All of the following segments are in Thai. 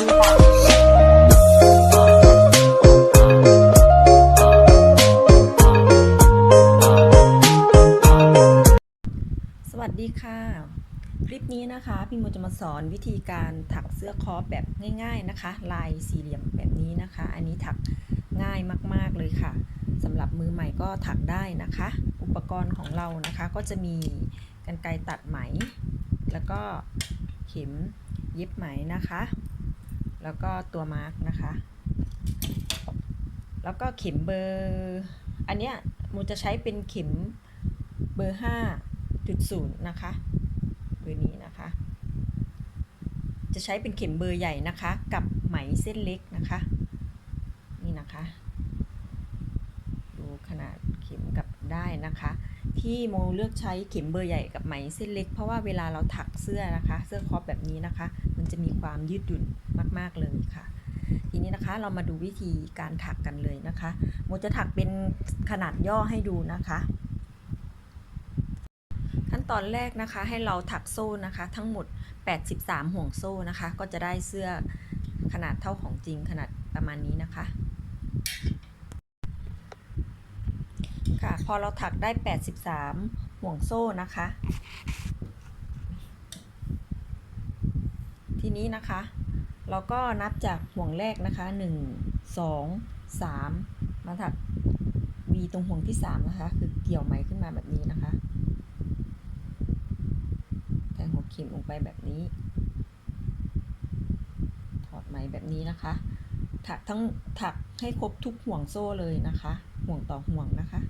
สวัสดีค่ะ คลิปนี้นะคะ พี่โมจะมาสอนวิธีการถักเสื้อคอแบบง่าย ๆนะคะ ลายสี่เหลี่ยมแบบนี้นะคะ อันนี้ถักง่ายมากๆเลยค่ะสำหรับมือใหม่ก็ถักได้นะคะ อุปกรณ์ของเรานะคะก็จะมีกรรไกรตัดไหม แล้วก็เข็มเย็บไหมนะคะ แล้วก็ตัวมาร์กนะคะ แล้วก็เข็มเบอร์ อันเนี้ยโมจะใช้เป็นเข็มเบอร์ห้าจุดศูนย์นะคะเบอร์นี้นะคะ จะใช้เป็นเข็มเบอร์ใหญ่นะคะ กับไหมเส้นเล็กนะคะ นี่นะคะดูขนาดเข็มกับได้นะคะ ที่โมเลือกใช้เข็มเบอร์ใหญ่กับไหมเส้นเล็ก เพราะว่าเวลาเราถักเสื้อนะคะ เสื้อคอปแบบนี้นะคะ มันจะมีความยืดหยุ่น มากๆเลยค่ะ ทีนี้นะคะเรามาดูวิธีการถักกันเลยนะคะโมจะถักเป็นขนาดย่อให้ดูนะคะ ขั้นตอนแรกนะคะให้เราถักโซ่นะคะ ทั้งหมด 83 ห่วงโซ่นะคะ ก็จะได้เสื้อขนาดเท่าของจริงขนาดประมาณนี้นะคะค่ะพอเราถักได้ 83 ห่วงโซ่นะคะ ทีนี้นะคะ เราก็นับจากห่วงแรกนะคะ 1 2 3 มาถัก V ตรงห่วงที่ 3 นะคะ คือเกี่ยวไหมขึ้นมาแบบนี้นะคะ แทงหัวเข็มลงไปแบบนี้ ถอดไหมแบบนี้นะคะ ถักทั้งถักให้ครบทุกห่วงโซ่เลยนะคะ ห่วงต่อห่วงนะคะ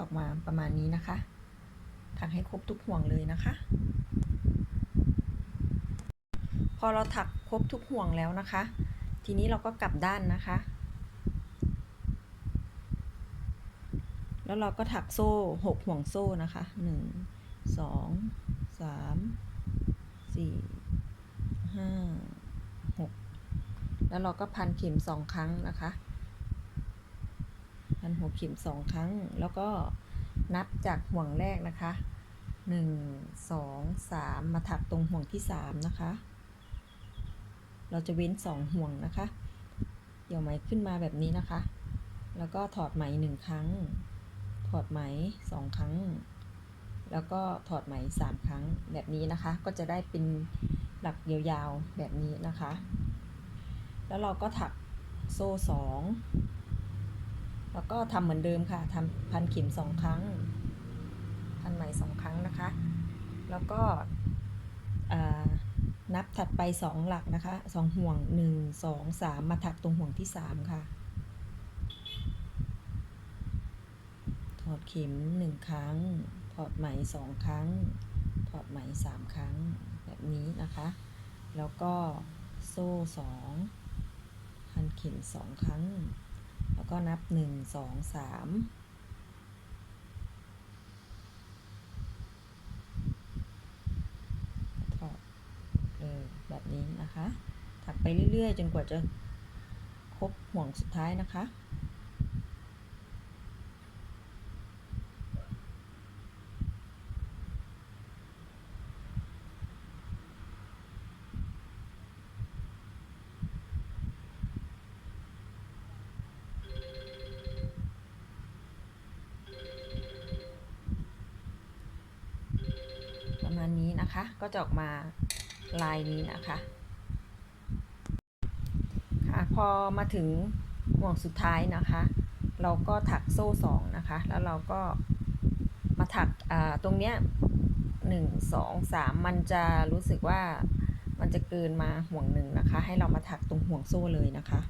ออกมาประมาณนี้นะคะ ถักให้ครบทุกห่วงเลยนะคะ พอเราถักครบทุกห่วงแล้วนะคะ ทีนี้เราก็กลับด้านนะคะ แล้วเราก็ถักโซ่หกห่วงโซ่นะคะหนึ่งสองสามสี่ห้าหกแล้วเราก็พันเข็มสองครั้งนะคะ นหัวเข็มสองครั้ง แล้วก็นับจากห่วงแรกนะคะหนึ่งสองสามมาถักตรงห่วงที่สามนะคะ เราจะเว้นสองห่วงนะคะเกี่ยวไหมขึ้นมาแบบนี้นะคะ แล้วก็ถอดไหมหนึ่งครั้ง ถอดไหมสองครั้ง แล้วก็ถอดไหมสามครั้งแบบนี้นะคะ ก็จะได้เป็นหลักยาวๆแบบนี้นะคะ แล้วเราก็ถักโซ่สอง แล้วก็ทำเหมือนเดิมค่ะทำพันเข็มสองครั้ง พันไหมสองครั้งนะคะ แล้วก็นับถัดไปสองหลักนะคะสองห่วงหนึ่งสองสามมาถักตรงห่วงที่สามค่ะ ถอดเข็มหนึ่งครั้ง ถอดไหมสองครั้ง ถอดไหมสามครั้งแบบนี้นะคะ แล้วก็โซ่สองพันเข็มสองครั้ง แล้วก็นับหนึ่งสองสามถอดเลยแบบนี้นะคะ ถักไปเรื่อยๆ จนกว่าจะครบห่วงสุดท้ายนะคะ นะคะ ก็จะออกมาลายนี้นะคะค่ะพอมาถึงห่วงสุดท้ายนะคะ เราก็ถักโซ่สองนะคะ แล้วเราก็มาถักตรงเนี้ยหนึ่งสองสามมันจะรู้สึกว่ามันจะเกินมาห่วงหนึ่งนะคะ ให้เรามาถักตรงห่วงโซ่เลยนะคะ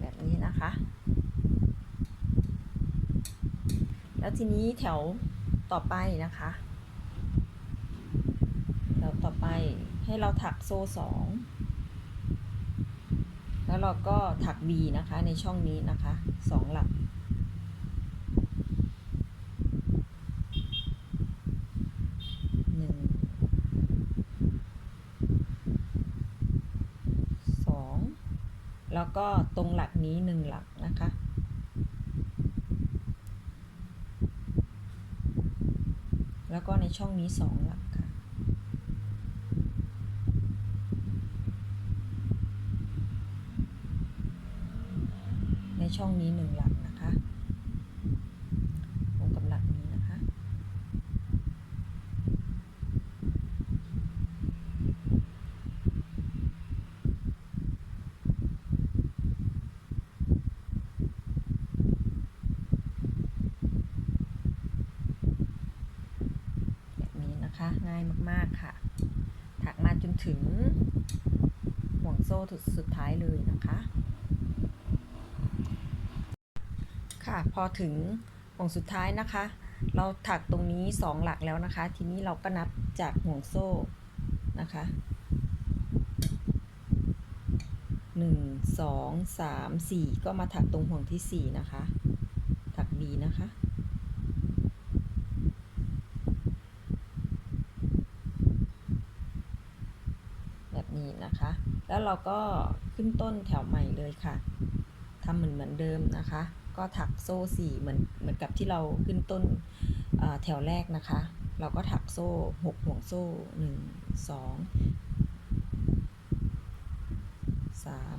แบบนี้นะคะ แล้วทีนี้แถวต่อไปนะคะแถวต่อไปให้เราถักโซ่สองแล้วเราก็ถัก B นะคะในช่องนี้นะคะสองหลัก หนึ่ง สอง แล้วก็ตรงหลักนี้หนึ่งหลักนะคะ แล้ว มีสองหลักค่ะ ในช่องนี้หนึ่งหลักนะคะตรงกับหลักนี้นะคะ แบบนี้นะคะ ง่ายมาก ๆ ค่ะ ถักมาจนถึงห่วงโซ่ สุดท้ายเลยนะคะ ค่ะพอถึงห่วงสุดท้ายนะคะ เราถักตรงนี้ 2 หลักแล้วนะคะ ทีนี้เราก็นับจากห่วงโซ่นะคะ1 2 3 4ก็มาถักตรงห่วงที่4นะคะ ถัก B นะคะ แบบนี้นะคะ แล้วเราก็ขึ้นต้นแถวใหม่เลยค่ะทำเหมือนเหมือนเดิมนะคะ ก็ถักโซ่สี่เหมือนเหมือนกับที่เราขึ้นต้นแถวแรกนะคะ เราก็ถักโซ่หกห่วงโซ่หนึ่งสองสาม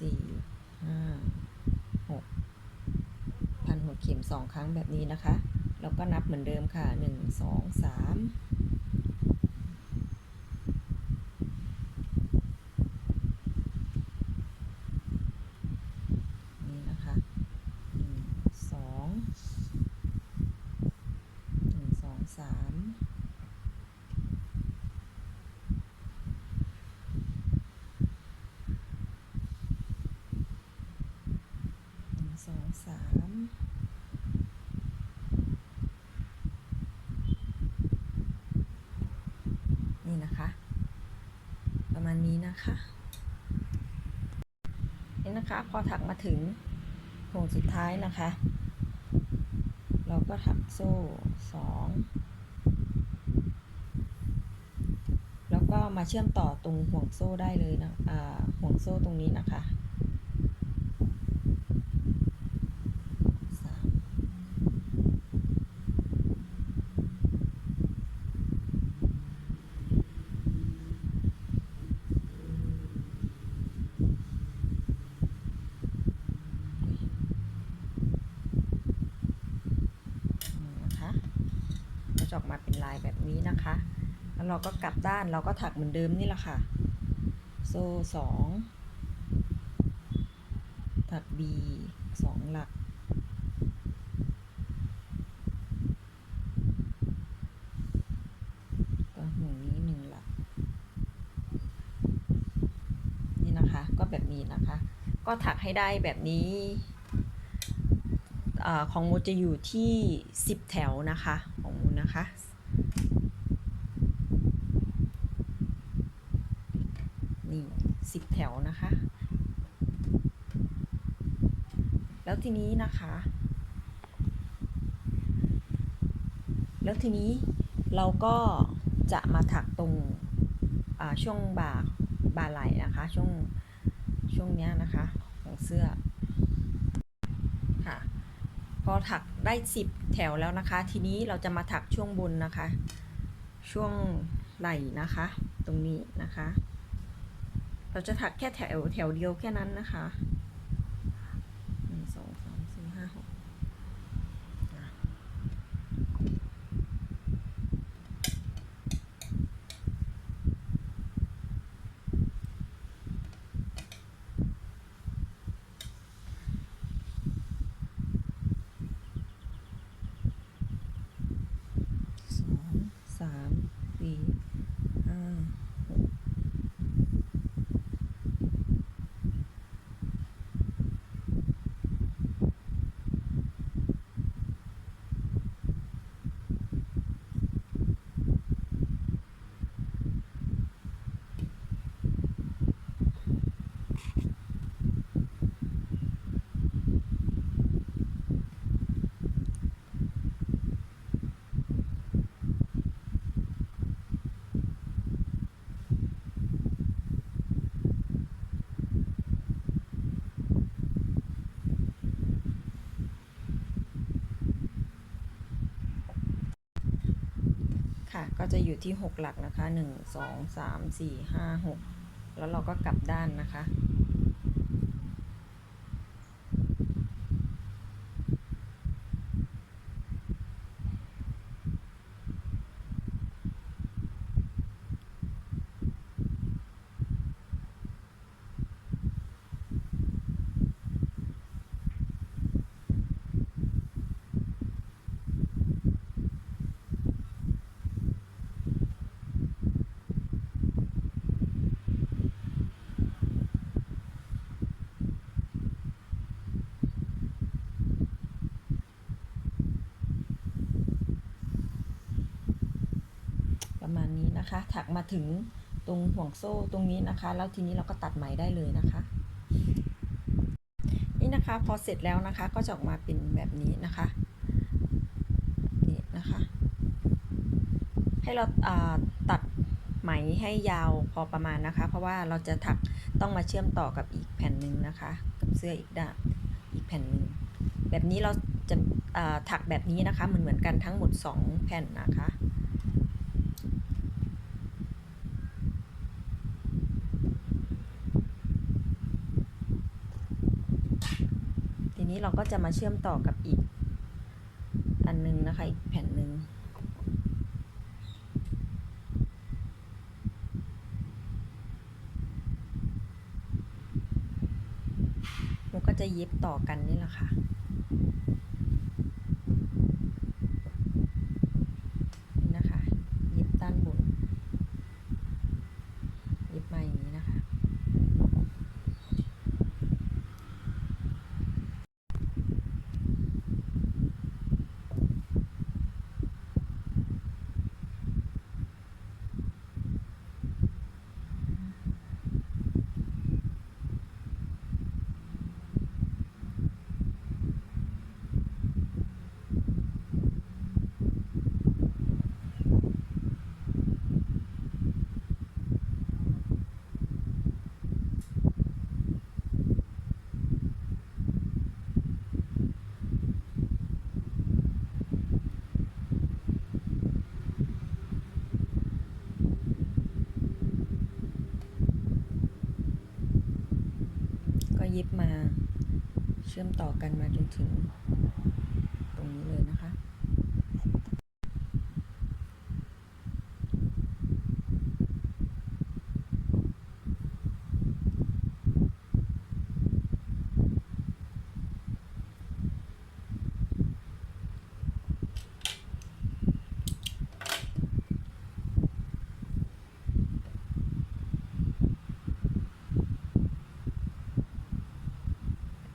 สี่ห้าหกพันหัวเข็มสองครั้งแบบนี้นะคะ แล้วก็นับเหมือนเดิมค่ะหนึ่งสองสาม นี่นะคะหนึ่งสองหนึ่งสองสามหนึ่งสองสามนี่นะคะ ประมาณนี้นะคะ นะคะ พอถักมาถึงห่วงสุดท้ายนะคะ เราก็ถักโซ่สองแล้วก็มาเชื่อมต่อตรงห่วงโซ่ได้เลยนะอ่าห่วงโซ่ตรงนี้นะคะสามนี่นะคะก็จะออก มาเป็นลายแบบนี้นะคะ แล้วเราก็กลับด้านเราก็ถักเหมือนเดิมนี่แหละค่ะ โซ่สองถัก B สองหลัก ก็ห่วงนี้หนึ่งหลัก นี่นะคะ ก็แบบนี้นะคะ ก็ถักให้ได้แบบนี้อของโมจะอยู่ที่ 10 แถวนะคะ นี่สิบแถวนะคะ แล้ว ทีนี้นะคะ แล้วทีนี้เราก็จะมาถักตรงช่วงบ่าบ่าไหล่นะคะ ช่วงช่วงนี้นะคะของเสื้อค่ะ พอถักได้สิบแถวแล้วนะคะ ทีนี้เราจะมาถักช่วงบนนะคะ ช่วงไหล่นะคะ ตรงนี้นะคะ เราจะถักแค่แถวแถวเดียวแค่นั้นนะคะหนึ่งสองสามสี่ห้าหกอะสองสาม สี่ห้าหก ค่ะ ก็จะอยู่ที่ 6 หลักนะคะ 1 2 3 4 5 6 แล้วเราก็กลับด้านนะคะ กมาถึงตรงห่วงโซ่ตรงนี้นะคะ แล้วทีนี้เราก็ตัดไหมได้เลยนะคะ นี่นะคะพอเสร็จแล้วนะคะก็จะออกมาเป็นแบบนี้นะคะนี่นะคะ ให้เราอ่าตัดไหมให้ยาวพอประมาณนะคะ เพราะว่าเราจะถักต้องมาเชื่อมต่อกับอีกแผ่นหนึ่งนะคะ กับเสื้ออีกด้านอีกแผ่นหนึ่งแบบนี้เราจะถักแบบนี้นะคะเหมือนเหมือนกันทั้งหมด 2 แผ่นนะคะ ที นี้เราก็จะมาเชื่อมต่อกับอีก อันนึงนะคะ อีกแผ่นหนึ่งมันก็จะเย็บต่อกันนี่แหละค่ะ นี่นะคะ เย็บด้านบน เย็บมาอย่างนี้นะคะ ก็เยิบมา เชื่อมต่อกันมาจนถึงตรงนี้เลยนะคะ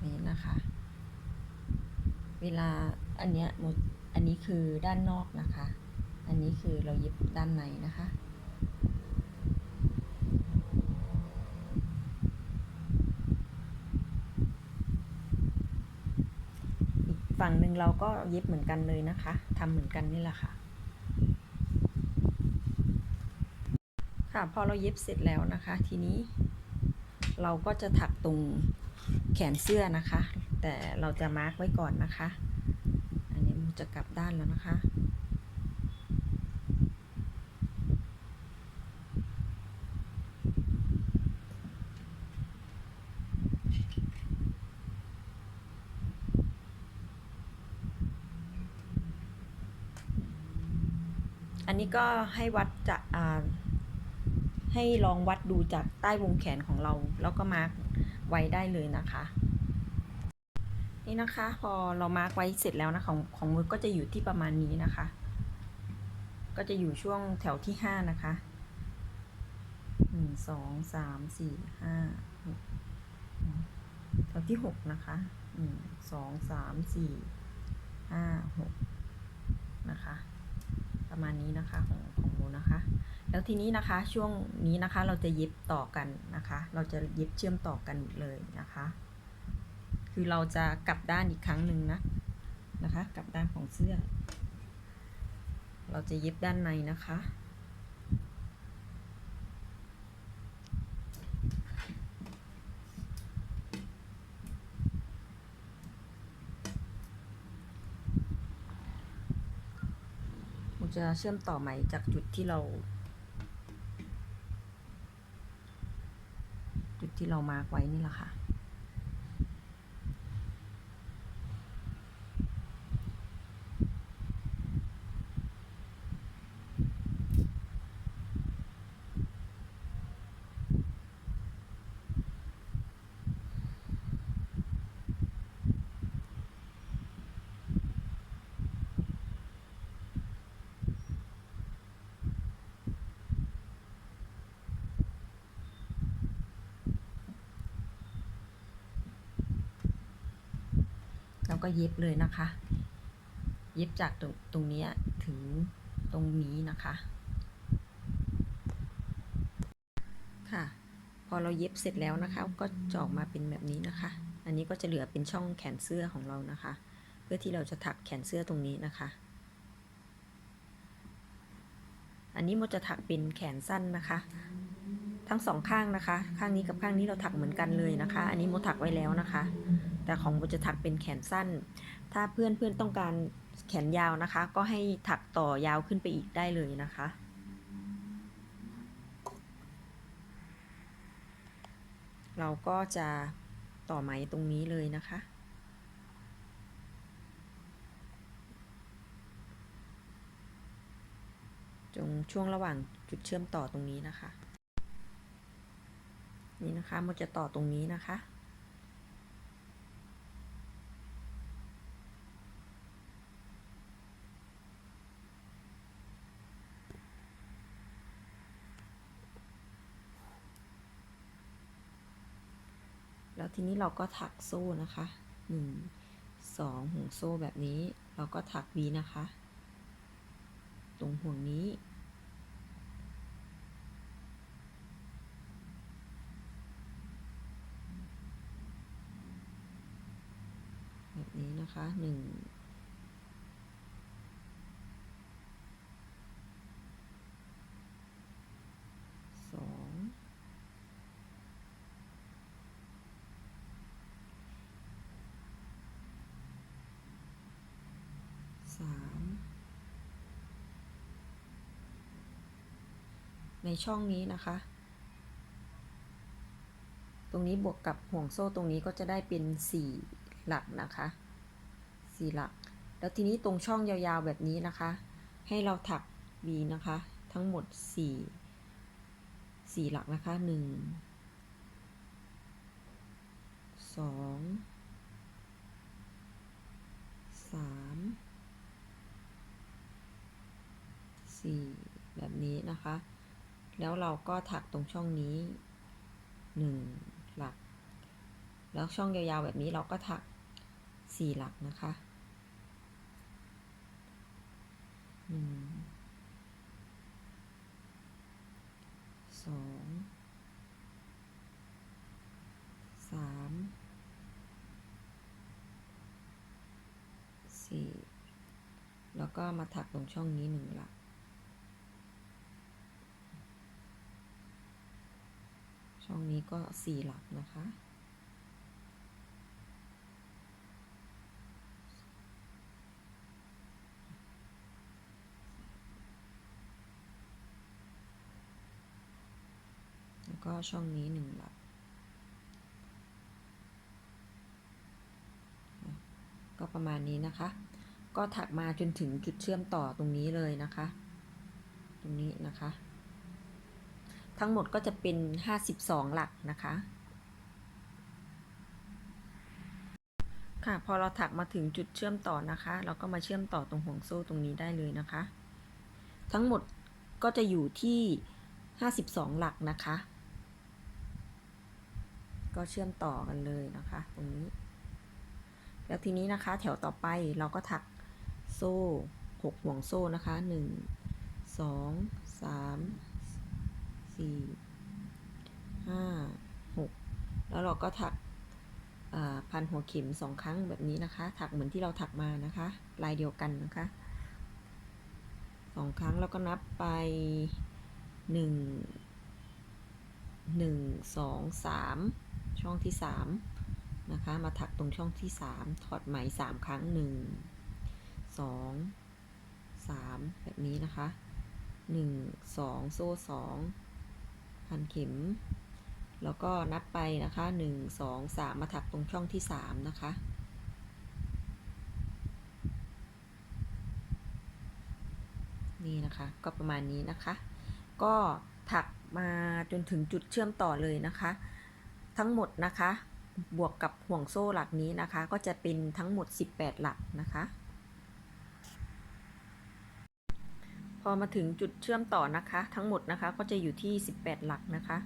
นี่นะคะ เวลาอั นี้ยมอันนี้คือด้านนอกนะคะ อันนี้คือเราเย็บด้านในนะคะอีกฝั่งหนึ่งเราก็เย็บเหมือนกันเลยนะคะทำเหมือนกันนี่แหละค่ะ ค่ะพอเราเย็บเสร็จแล้วนะคะ ทีนี้ เราก็จะถักตรงแขนเสื้อนะคะ แต่เราจะมาร์กไว้ก่อนนะคะ จะกลับด้านแล้วนะคะ อันนี้ก็ให้วัดจากอ่าให้ลองวัดดูจากใต้วงแขนของเรา แล้วก็มาร์กไว้ได้เลยนะคะ นี่นะคะ พอเรามาร์กไว้เสร็จแล้วนะของของมือก็จะอยู่ที่ประมาณนี้นะคะ ก็จะอยู่ช่วงแถวที่ห้านะคะหนึ่งสองสามสี่ห้าหกแถวที่หกนะคะหนึ่งสองสามสี่ห้าหกนะคะ ประมาณนี้นะคะของของโมนะคะ แล้วทีนี้นะคะช่วงนี้นะคะเราจะเย็บต่อกันนะคะ เราจะเย็บเชื่อมต่อกันเลยนะคะ คือเราจะกลับด้านอีกครั้งหนึ่งนะนะคะกลับด้านของเสื้อ เราจะเย็บด้านในนะคะจะเชื่อมต่อไหมจากจุดที่เรา จุดที่เรามาร์กไว้นี่แหละค่ะ เย็บเลยนะคะ เย็บจากตรงตรงนี้ถึงตรงนี้นะคะ ค่ะ พอเราเย็บเสร็จแล้วนะคะ ก็จะออกมาเป็นแบบนี้นะคะ อันนี้ก็จะเหลือเป็นช่องแขนเสื้อของเรานะคะ เพื่อที่เราจะถักแขนเสื้อตรงนี้นะคะ อันนี้โมจะถักเป็นแขนสั้นนะคะทั้งสองข้างนะคะ ข้างนี้กับข้างนี้เราถักเหมือนกันเลยนะคะ อันนี้โมถักไว้แล้วนะคะ แต่ของโมจะถักเป็นแขนสั้น ถ้าเพื่อนเพื่อนต้องการแขนยาวนะคะ ก็ให้ถักต่อยาวขึ้นไปอีกได้เลยนะคะ เราก็จะต่อไหมตรงนี้เลยนะคะตรงช่วงระหว่างจุดเชื่อมต่อตรงนี้นะคะ นี่นะคะมันจะต่อตรงนี้นะคะ ทีนี้เราก็ถักโซ่นะคะหนึ่งสองห่วงโซ่แบบนี้ เราก็ถักวีนะคะ ตรงห่วงนี้ แบบนี้นะคะหนึ่งสอง สามในช่องนี้นะคะ ตรงนี้บวกกับห่วงโซ่ตรงนี้ก็จะได้เป็นสี่หลักนะคะสี่หลัก แล้วทีนี้ตรงช่องยาวๆแบบนี้นะคะ ให้เราถัก V นะคะ ทั้งหมดสี่สี่หลักนะคะหนึ่งสองสาม สี่แบบนี้นะคะ แล้วเราก็ถักตรงช่องนี้หนึ่งหลัก แล้วช่องยาวๆแบบนี้เราก็ถักสี่หลักนะคะหนึ่งสองสามสี่แล้วก็มาถักตรงช่องนี้หนึ่งหลัก ช่องนี้ก็สี่หลักนะคะ แล้วก็ช่องนี้หนึ่งหลัก ก็ประมาณนี้นะคะ ก็ถักมาจนถึงจุดเชื่อมต่อตรงนี้เลยนะคะ ตรงนี้นะคะ ทั้งหมดก็จะเป็น 52 หลักนะคะ ค่ะ พอเราถักมาถึงจุดเชื่อมต่อนะคะ เราก็มาเชื่อมต่อตรงห่วงโซ่ตรงนี้ได้เลยนะคะ ทั้งหมดก็จะอยู่ที่ 52 หลักนะคะ ก็เชื่อมต่อกันเลยนะคะ ตรงนี้ แล้วทีนี้นะคะ แถวต่อไปเราก็ถักโซ่ 6 ห่วงโซ่นะคะ 1 2 3 สี่ห้าหกแล้วเราก็ถักพันหัวเข็มสองครั้งแบบนี้นะคะ ถักเหมือนที่เราถักมานะคะ ลายเดียวกันนะคะสองครั้งแล้วก็นับไปหนึ่งหนึ่งสองสามช่องที่สามนะคะ มาถักตรงช่องที่สามถอดไหมสามครั้งหนึ่งสองสามแบบนี้นะคะหนึ่งสองโซ่สอง พันเข็ม แล้วก็นับไปนะคะหนึ่งสองสามมาถักตรงช่องที่สามนะคะ นี่นะคะ ก็ประมาณนี้นะคะ ก็ถักมาจนถึงจุดเชื่อมต่อเลยนะคะ ทั้งหมดนะคะ บวกกับห่วงโซ่หลักนี้นะคะ ก็จะเป็นทั้งหมด 18 หลักนะคะ พอมาถึงจุดเชื่อมต่อนะคะ ทั้งหมดนะคะก็จะอยู่ที่ 18 หลักนะคะ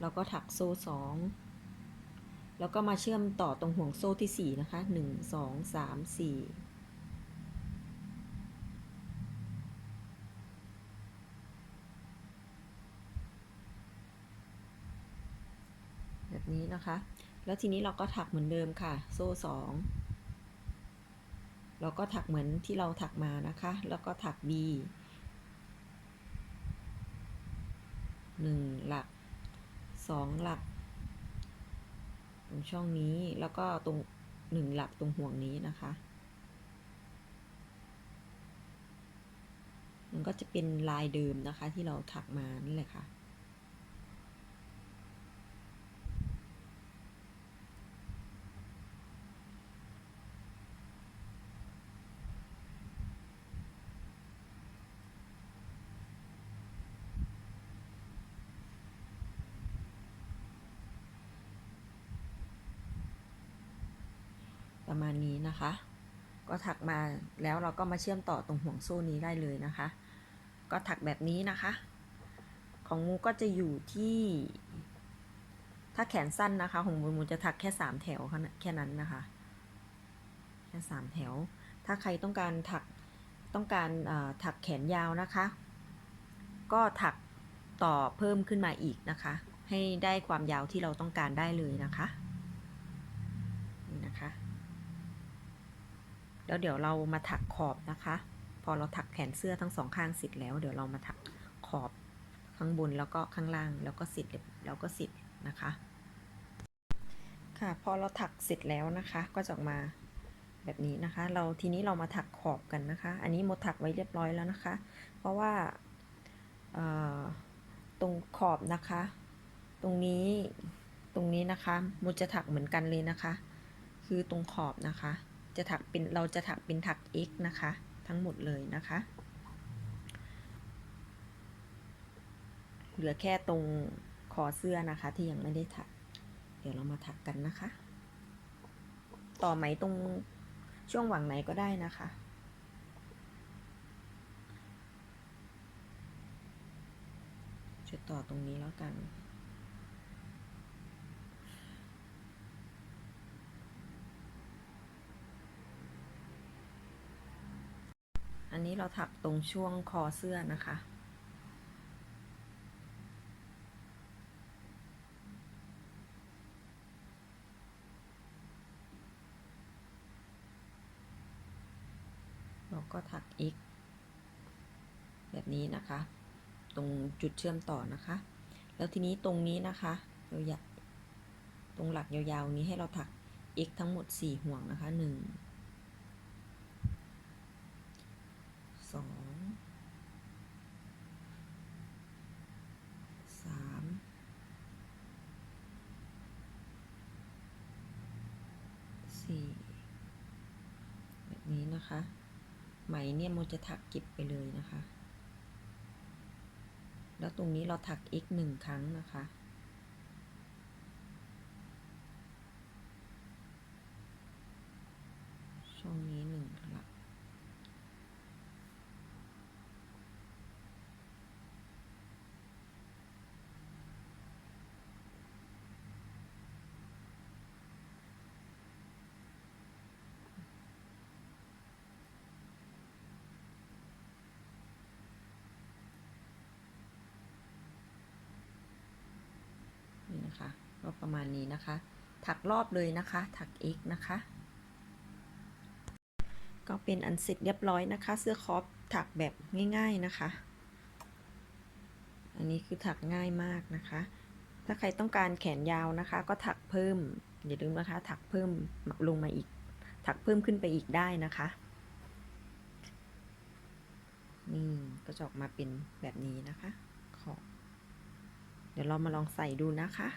เราก็ถักโซ่ 2 แล้วก็มาเชื่อมต่อตรงห่วงโซ่ที่ 4 นะคะ 1 2 3 4แบบนี้นะคะ แล้วทีนี้เราก็ถักเหมือนเดิมค่ะ โซ่สองเราก็ถักเหมือนที่เราถักมานะคะ แล้วก็ถัก B หนึ่งหลักสองหลัก ตรงช่องนี้แล้วก็ตรงหนึ่งหลักตรงห่วงนี้นะคะ มันก็จะเป็นลายเดิมนะคะที่เราถักมานี่แหละค่ะ ประมาณนี้นะคะ ก็ถักมาแล้วเราก็มาเชื่อมต่อตรงห่วงโซ่นี้ได้เลยนะคะ ก็ถักแบบนี้นะคะ ของมูก็จะอยู่ที่ ถ้าแขนสั้นนะคะ ของมูมูจะถักแค่สามแถวแค่นั้นนะคะ แค่สามแถว ถ้าใครต้องการถักต้องการถักแขนยาวนะคะ ก็ถักต่อเพิ่มขึ้นมาอีกนะคะ ให้ได้ความยาวที่เราต้องการได้เลยนะคะนี่นะคะ แล้วเดี๋ยวเรามาถักขอบนะคะ พอเราถักแขนเสื้อทั้งสองข้างเสร็จแล้ว เดี๋ยวเรามาถักขอบข้างบนแล้วก็ข้างล่างแล้วก็สร็จแล้วก็สร็จนะคะ ค่ะพอเราถักเสร็จแล้วนะคะก็จะออกมาแบบนี้นะคะ เราทีนี้เรามาถักขอบกันนะคะ อันนี้โมถักไว้เรียบร้อยแล้วนะคะ เพราะว่าตรงขอบนะคะ ตรงนี้ตรงนี้นะคะโมจะถักเหมือนกันเลยนะคะ คือตรงขอบนะคะ จะถักเป็นเราจะถักเป็นถัก x นะคะ ทั้งหมดเลยนะคะ เหลือแค่ตรงคอเสื้อนะคะที่ยังไม่ได้ถัก เดี๋ยวเรามาถักกันนะคะ ต่อไหมตรงช่วงหว่างไหนก็ได้นะคะจะต่อตรงนี้แล้วกัน อันนี้ เราถักตรงช่วงคอเสื้อนะคะ เราก็ถัก x แบบนี้นะคะ ตรงจุดเชื่อมต่อนะคะ แล้วทีนี้ตรงนี้นะคะเราอยากตรงหลักยาวๆนี้ให้เราถัก x ทั้งหมด 4 ห่วงนะคะ 1 สองสามสี่แบบนี้นะคะ ไหมเนี่ยโมจะถักเก็บไปเลยนะคะ แล้วตรงนี้เราถักอีกหนึ่งครั้งนะคะ ช่องนี้หนึ่งหลัก นี่นะคะก็ ประมาณนี้นะคะ ถักรอบเลยนะคะ ถัก x นะคะ ก็เป็นอันเสร็จเรียบร้อยนะคะ เสื้อคอปถักแบบง่าย ๆนะคะ อันนี้คือถักง่ายมากนะคะ ถ้าใครต้องการแขนยาวนะคะ ก็ถักเพิ่ม อย่าลืมนะคะ ถักเพิ่มลงมาอีก ถักเพิ่มขึ้นไปอีกได้นะคะจะออกมาเป็นแบบนี้นะคะขอเดี๋ยวเรามาลองใส่ดูนะคะ